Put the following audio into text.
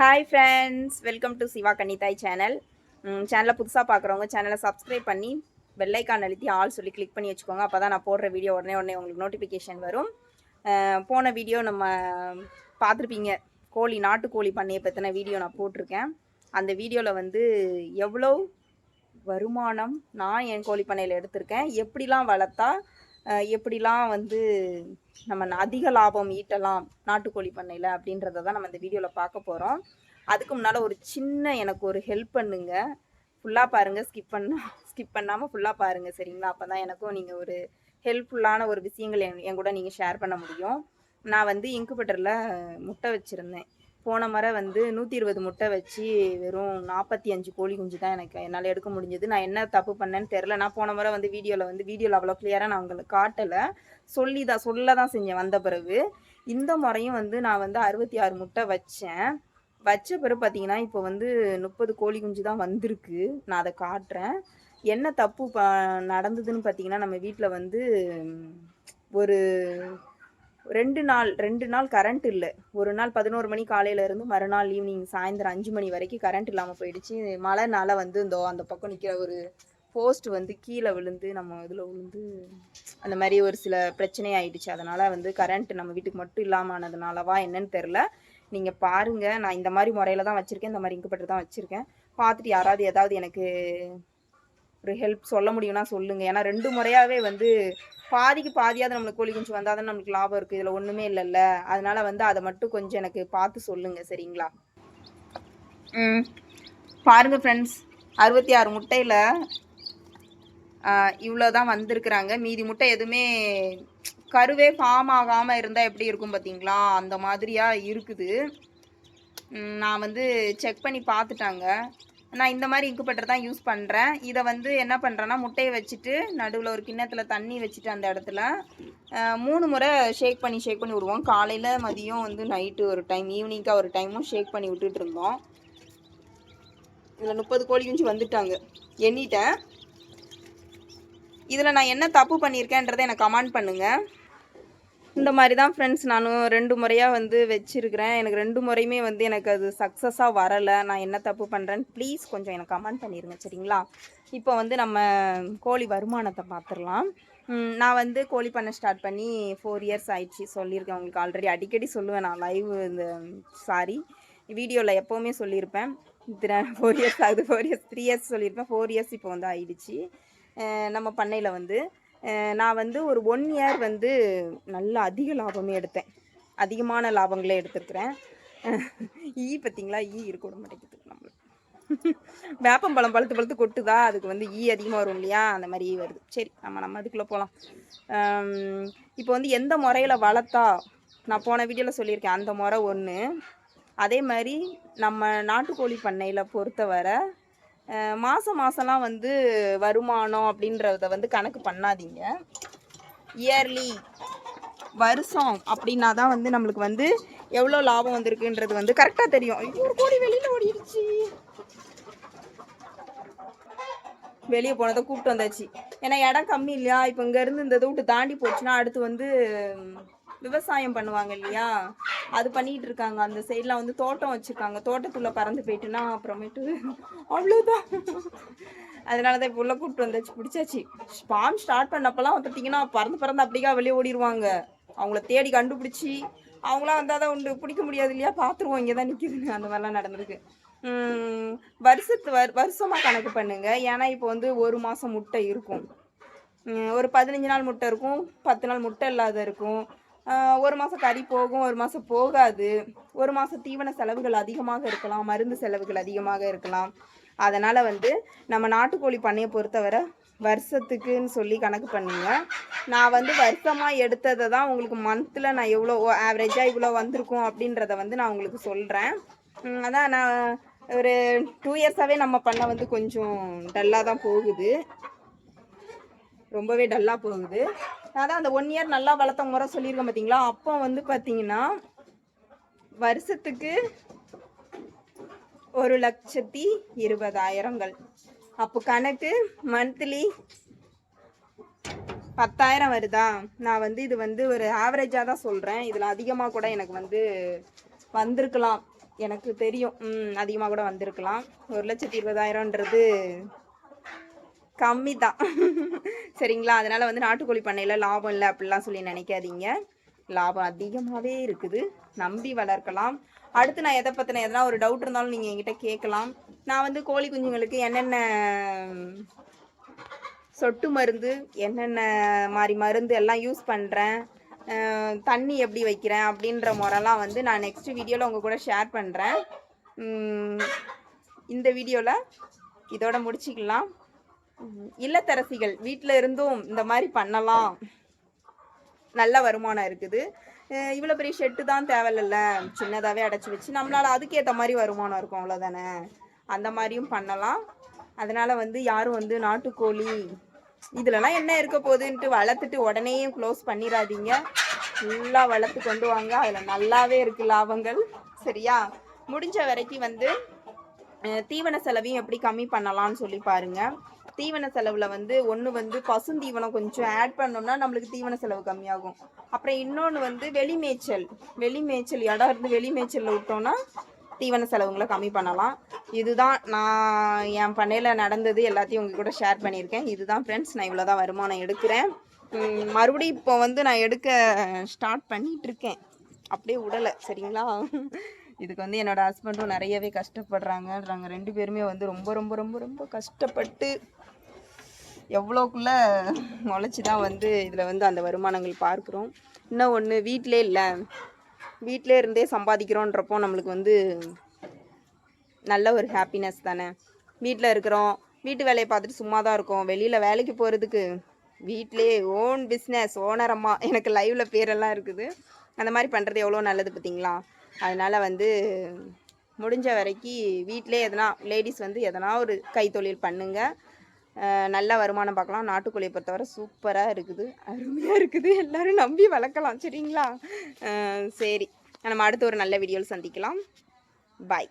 Hi friends welcome to Siva Kannithai channel சேனலை புதுசாக பார்க்குறவங்க சேனலை சப்ஸ்கிரைப் பண்ணி பெல்லைக்கான் அழுத்தி ஆல் சொல்லி கிளிக் பண்ணி வச்சுக்கோங்க. அப்போ தான் நான் போடுற வீடியோ உடனே உடனே உங்களுக்கு நோட்டிஃபிகேஷன் வரும். போன வீடியோ நம்ம பார்த்துருப்பீங்க. கோழி நாட்டுக்கோழி பண்ணையை பற்றின வீடியோ நான் போட்டிருக்கேன். அந்த வீடியோவில் வந்து எவ்வளோ வருமானம் நான் என் கோழி பண்ணையில் எடுத்திருக்கேன். எப்படிலாம் வளர்த்தா எப்படிலாம் வந்து நம்ம அதிக லாபம் ஈட்டலாம் நாட்டுக்கோழி பண்ணையில் அப்படின்றத தான் நம்ம இந்த வீடியோவில் பார்க்க போகிறோம் அதுக்கு முன்னால் ஒரு சின்ன எனக்கு ஒரு ஹெல்ப் பண்ணுங்க. ஃபுல்லாக பாருங்கள் ஸ்கிப் பண்ண ஸ்கிப் பண்ணாமல் ஃபுல்லாக பாருங்கள் சரிங்களா? அப்போ தான் எனக்கும் நீங்கள் ஒரு ஹெல்ப்ஃபுல்லான ஒரு விஷயங்கள் என் என் கூட நீங்கள் ஷேர் பண்ண முடியும். நான் வந்து இன்குபேட்டரில் முட்டை வச்சுருந்தேன். போன முறை வந்து நூற்றி இருபது முட்டை வச்சு வெறும் நாற்பத்தி அஞ்சு கோழி குஞ்சு தான் எனக்கு என்னால் எடுக்க முடிஞ்சது. நான் என்ன தப்பு பண்ணேன்னு தெரில நான் போன முறை வந்து வீடியோவில் வந்து வீடியோவில் அவ்வளோ கிளியராக நான் உங்களுக்கு காட்டலை. சொல்லி தான் சொல்ல தான் செஞ்சேன் வந்த பிறகு. இந்த முறையும் வந்து நான் வந்து அறுபத்தி ஆறு முட்டை வச்சேன். வச்ச பிறகு பார்த்தீங்கன்னா இப்போ வந்து முப்பது கோழி குஞ்சு தான் வந்திருக்கு. நான் அதை காட்டுறேன். என்ன தப்பு ப நடந்ததுன்னு பார்த்தீங்கன்னா நம்ம வீட்டில் வந்து ஒரு ரெண்டு நாள் ரெண்டு நாள் கரண்ட் இல்லை. ஒரு நாள் பதினோரு மணி காலையில இருந்து மறுநாள் ஈவினிங் சாயந்தரம் அஞ்சு மணி வரைக்கும் கரண்ட் இல்லாமல் போயிடுச்சு. மழைனால வந்து இந்த அந்த பக்கம் நிற்கிற ஒரு போஸ்ட் வந்து கீழே விழுந்து நம்ம இதில் விழுந்து அந்த மாதிரி ஒரு சில பிரச்சனை ஆயிடுச்சு. அதனால் வந்து கரண்ட் நம்ம வீட்டுக்கு மட்டும் இல்லாமல் ஆனதுனாலவா என்னன்னு தெரில நீங்கள் பாருங்கள் நான் இந்த மாதிரி முறையில் தான் வச்சுருக்கேன். இந்த மாதிரி இங்கப்பட்டு தான் வச்சுருக்கேன். பார்த்துட்டு யாராவது ஏதாவது எனக்கு ஒரு ஹெல்ப் சொல்ல முடியும்னா சொல்லுங்கள் ஏன்னா ரெண்டு முறையாகவே வந்து பாதிக்கு பாதியாவது நம்மளுக்கு கோழி குஞ்சு வந்தால் தான் நம்மளுக்கு லாபம் இருக்குது இதில் ஒன்றுமே இல்லைல்ல. அதனால் வந்து அதை மட்டும் கொஞ்சம் எனக்கு பார்த்து சொல்லுங்கள் சரிங்களா? ம். பாருங்கள் ஃப்ரெண்ட்ஸ் அறுபத்தி ஆறு முட்டையில் இவ்வளோ தான் வந்திருக்கிறாங்க. மீதி முட்டை எதுவுமே கருவே ஃபார்ம் ஆகாமல் இருந்தால் எப்படி இருக்கும் பார்த்தீங்களா அந்த மாதிரியாக இருக்குது. நான் வந்து செக் பண்ணி பார்த்துட்டாங்க. நான் இந்த மாதிரி இன்குபேட்டர் தான் யூஸ் பண்ணுறேன் இதை வந்து என்ன பண்ணுறேன்னா முட்டையை வச்சுட்டு நடுவில் ஒரு கிண்ணத்தில் தண்ணி வச்சுட்டு அந்த இடத்துல மூணு முறை ஷேக் பண்ணி ஷேக் பண்ணி விடுவோம். காலையில் மதியம் வந்து நைட்டு ஒரு டைம் ஈவினிங்காக ஒரு டைமும் ஷேக் பண்ணி விட்டுட்டு இருந்தோம். இதில் முப்பது கோழி குஞ்சு வந்துட்டாங்க. எண்ணிட்டேன். இதில் நான் என்ன தப்பு பண்ணியிருக்கேன்றதை எனக்கு கமெண்ட் பண்ணுங்கள் இந்த மாதிரி தான் ஃப்ரெண்ட்ஸ் நானும் ரெண்டு முறையாக வந்து வச்சுருக்கிறேன். எனக்கு ரெண்டு முறையுமே வந்து எனக்கு அது சக்ஸஸாக வரலை. நான் என்ன தப்பு பண்ணுறேன்னு ப்ளீஸ் கொஞ்சம் எனக்கு கமெண்ட் பண்ணிடுங்க சரிங்களா? இப்போ வந்து நம்ம கோழி வருமானத்தை பார்த்துடலாம் நான் வந்து கோழி பண்ண ஸ்டார்ட் பண்ணி ஃபோர் இயர்ஸ் ஆயிடுச்சு. சொல்லியிருக்கேன் உங்களுக்கு ஆல்ரெடி அடிக்கடி சொல்லுவேன். நான் லைவ் இந்த சாரி வீடியோவில் எப்போவுமே சொல்லியிருப்பேன். ஃபோர் இயர்ஸ் ஆகுது ஃபோர் இயர்ஸ் த்ரீ இயர்ஸ் சொல்லியிருப்பேன். ஃபோர் இயர்ஸ் இப்போ வந்து ஆயிடுச்சு. நம்ம பண்ணையில் வந்து நான் வந்து ஒரு ஒன் இயர் வந்து நல்ல அதிக லாபமே எடுத்தேன். அதிகமான லாபங்களே எடுத்திருக்கிறேன். ஈ e பார்த்தீங்களா? ஈ இருக்க விட மாட்டேங்குது நம்மளுக்கு. வேப்பம்பழம் பழுத்து பழுத்து கொட்டுதா? அதுக்கு வந்து e ஈ அதிகமாக வரும் இல்லையா? அந்த மாதிரி ஈ வருது. சரி நம்ம நம்ம அதுக்குள்ளே போகலாம் இப்போ வந்து எந்த முறையில் வளர்த்தா நான் போன வீடியோவில் சொல்லியிருக்கேன் அந்த முறை ஒன்று அதே மாதிரி நம்ம நாட்டுக்கோழி பண்ணையில் பொறுத்தவரை மாதம் மாதம்லாம் வந்து வருமானம் அப்படின்றத வந்து கணக்கு பண்ணாதீங்க. இயர்லி வருஷம் அப்படின்னா தான் வந்து நம்மளுக்கு வந்து எவ்வளோ லாபம் வந்திருக்குன்றது வந்து கரெக்டாக தெரியும். ஐயோ ஒரு கோடி வெளியில் ஓடிடுச்சு வெளியே போனதை கூப்பிட்டு வந்தாச்சு. ஏன்னா இடம் கம்மி இல்லையா? இப்போ இங்கேருந்து இந்த இதை விட்டு தாண்டி போச்சுன்னா அடுத்து வந்து விவசாயம் பண்ணுவாங்க இல்லையா? அது பண்ணிட்டு இருக்காங்க அந்த சைடில் வந்து தோட்டம் வச்சுருக்காங்க. தோட்டத்துக்குள்ளே பறந்து போயிட்டுனா அப்புறமேட்டு அவ்வளோதான் அதனால தான் இப்போ உள்ள கூப்பிட்டு வந்தாச்சு. பிடிச்சாச்சு. ஸ்பாம் ஸ்டார்ட் பண்ணப்பெல்லாம் பார்த்தீங்கன்னா பறந்து பறந்து அப்படிக்கா வெளியே ஓடிடுவாங்க அவங்கள தேடி கண்டுபிடிச்சி அவங்களாம் வந்தால் தான் உண்டு. பிடிக்க முடியாது இல்லையா? பார்த்துருவோம் இங்கே தான் நிற்கிதுங்க அந்த மாதிரிலாம் நடந்திருக்கு. வருஷத்து வரு வருஷமாக கணக்கு பண்ணுங்கள் ஏன்னா இப்போ வந்து ஒரு மாதம் முட்டை இருக்கும். ஒரு பதினஞ்சு நாள் முட்டை இருக்கும். பத்து நாள் முட்டை இல்லாத இருக்கும். ஒரு மாதம் கறி போகும் ஒரு மாதம் போகாது. ஒரு மாதம் தீவன செலவுகள் அதிகமாக இருக்கலாம் மருந்து செலவுகள் அதிகமாக இருக்கலாம். அதனால் வந்து நம்ம நாட்டுக்கோழி பண்ணையை பொறுத்தவரை வருஷத்துக்குன்னு சொல்லி கணக்கு பண்ணுங்க. நான் வந்து வருஷமாக எடுத்ததை தான் உங்களுக்கு மந்தில் நான் எவ்வளோ ஆவரேஜாக இவ்வளோ வந்திருக்கும் அப்படின்றத வந்து நான் உங்களுக்கு சொல்கிறேன் அதான் நான் ஒரு டூ இயர்ஸாகவே நம்ம பண்ண வந்து கொஞ்சம் டல்லாக தான் போகுது. ரொம்பவே டல்லாக போகுது. அதான் அந்த ஒன் இயர் நல்லா வளர்த்த முறை சொல்லியிருக்கேன் பார்த்தீங்களா அப்போ வந்து பார்த்தீங்கன்னா வருஷத்துக்கு ஒரு லட்சத்தி இருபதாயிரங்கள். அப்போ கணக்கு மந்த்லி பத்தாயிரம் வருதா? நான் வந்து இது வந்து ஒரு ஆவரேஜாக தான் சொல்கிறேன் இதில் அதிகமாக கூட எனக்கு வந்து வந்திருக்கலாம். எனக்கு தெரியும். அதிகமாக கூட வந்திருக்கலாம். ஒரு லட்சத்தி இருபதாயிரம்ன்றது கம்மி தான் சரிங்களா? அதனால் வந்து நாட்டுக்கோழி பண்ணையில் லாபம் இல்லை அப்படிலாம் சொல்லி நினைக்காதீங்க. லாபம் அதிகமாகவே இருக்குது. நம்பி வளர்க்கலாம். அடுத்து நான் எதை பற்றின எதனா ஒரு டவுட் இருந்தாலும் நீங்கள் என்கிட்ட கேட்கலாம். நான் வந்து கோழி குஞ்சுங்களுக்கு என்னென்ன சொட்டு மருந்து என்னென்ன மாதிரி மருந்து எல்லாம் யூஸ் பண்ணுறேன் தண்ணி எப்படி வைக்கிறேன் அப்படின்ற முறைலாம் வந்து நான் நெக்ஸ்ட் வீடியோவில் உங்கள் கூட ஷேர் பண்ணுறேன் இந்த வீடியோவில் இதோட முடிச்சிக்கலாம். இல்லத்தரசிகள் வீட்டில் இருந்தும் இந்த மாதிரி பண்ணலாம். நல்ல வருமானம் இருக்குது. இவ்வளோ பெரிய ஷெட்டு தான் தேவையில்ல சின்னதாகவே அடைச்சி வச்சு நம்மளால் அதுக்கேற்ற மாதிரி வருமானம் இருக்கும் அவ்வளோதானே அந்த மாதிரியும் பண்ணலாம். அதனால் வந்து யாரும் வந்து நாட்டுக்கோழி இதுலலாம் என்ன இருக்க போகுதுன்ட்டு வளர்த்துட்டு உடனேயும் க்ளோஸ் பண்ணிடாதீங்க ஃபுல்லாக வளர்த்து கொண்டு வாங்க. அதில் நல்லாவே இருக்குது லாபங்கள். சரியா? முடிஞ்ச வரைக்கும் வந்து தீவன செலவையும் எப்படி கம்மி பண்ணலாம்னு சொல்லி பாருங்கள் தீவன செலவில் வந்து ஒன்று வந்து பசுந்தீவனம் கொஞ்சம் ஆட் பண்ணோம்னா நம்மளுக்கு தீவன செலவு கம்மியாகும். அப்புறம் இன்னொன்று வந்து வெளி மேய்ச்சல் வெளி மேய்ச்சல் இடம் இருந்து வெளி மேய்ச்சலில் விட்டோம்னா தீவன செலவுங்களை கம்மி பண்ணலாம். இதுதான் நான் என் பண்ணையில் நடந்தது எல்லாத்தையும் உங்கள் கூட ஷேர் பண்ணியிருக்கேன். இதுதான் ஃப்ரெண்ட்ஸ் நான் இவ்வளோ தான் வருமானம் எடுக்கிறேன். மறுபடியும் இப்போ வந்து நான் எடுக்க ஸ்டார்ட் பண்ணிகிட்ருக்கேன் இருக்கேன் அப்படியே விடலை சரிங்களா? இதுக்கு வந்து என்னோடய ஹஸ்பண்டும் நிறையவே கஷ்டப்படுறாங்க நாங்கள் ரெண்டு பேருமே வந்து ரொம்ப ரொம்ப ரொம்ப ரொம்ப கஷ்டப்பட்டு எவ்வளோக்குள்ள முளைச்சி தான் வந்து இதில் வந்து அந்த வருமானங்கள் பார்க்குறோம். இன்னும் ஒன்று வீட்டிலே இல்லை. வீட்டிலே இருந்தே சம்பாதிக்கிறோன்றப்போ நம்மளுக்கு வந்து நல்ல ஒரு ஹாப்பினஸ் தானே. வீட்டில் இருக்கிறோம். வீட்டு வேலையை பார்த்துட்டு சும்மா தான் இருக்கோம். வெளியில் வேலைக்கு போகிறதுக்கு வீட்டிலே ஓன் பிஸ்னஸ் ஓனரம்மா எனக்கு லைவில் பேரெல்லாம் இருக்குது. அந்த மாதிரி பண்ணுறது எவ்வளோ நல்லது பார்த்தீங்களா? அதனால் வந்து முடிஞ்ச வரைக்கும் வீட்டிலே எதனா லேடிஸ் வந்து எதனா ஒரு கைத்தொழில் பண்ணுங்கள் நல்ல வருமானம் பார்க்கலாம். நாட்டுக்கோழியை பொறுத்தவரை சூப்பராக இருக்குது. அருமையாக இருக்குது. எல்லோரும் நம்பி வளர்க்கலாம். சரிங்களா? சரி. நம்ம அடுத்த ஒரு நல்ல வீடியோவில் சந்திக்கலாம். பாய்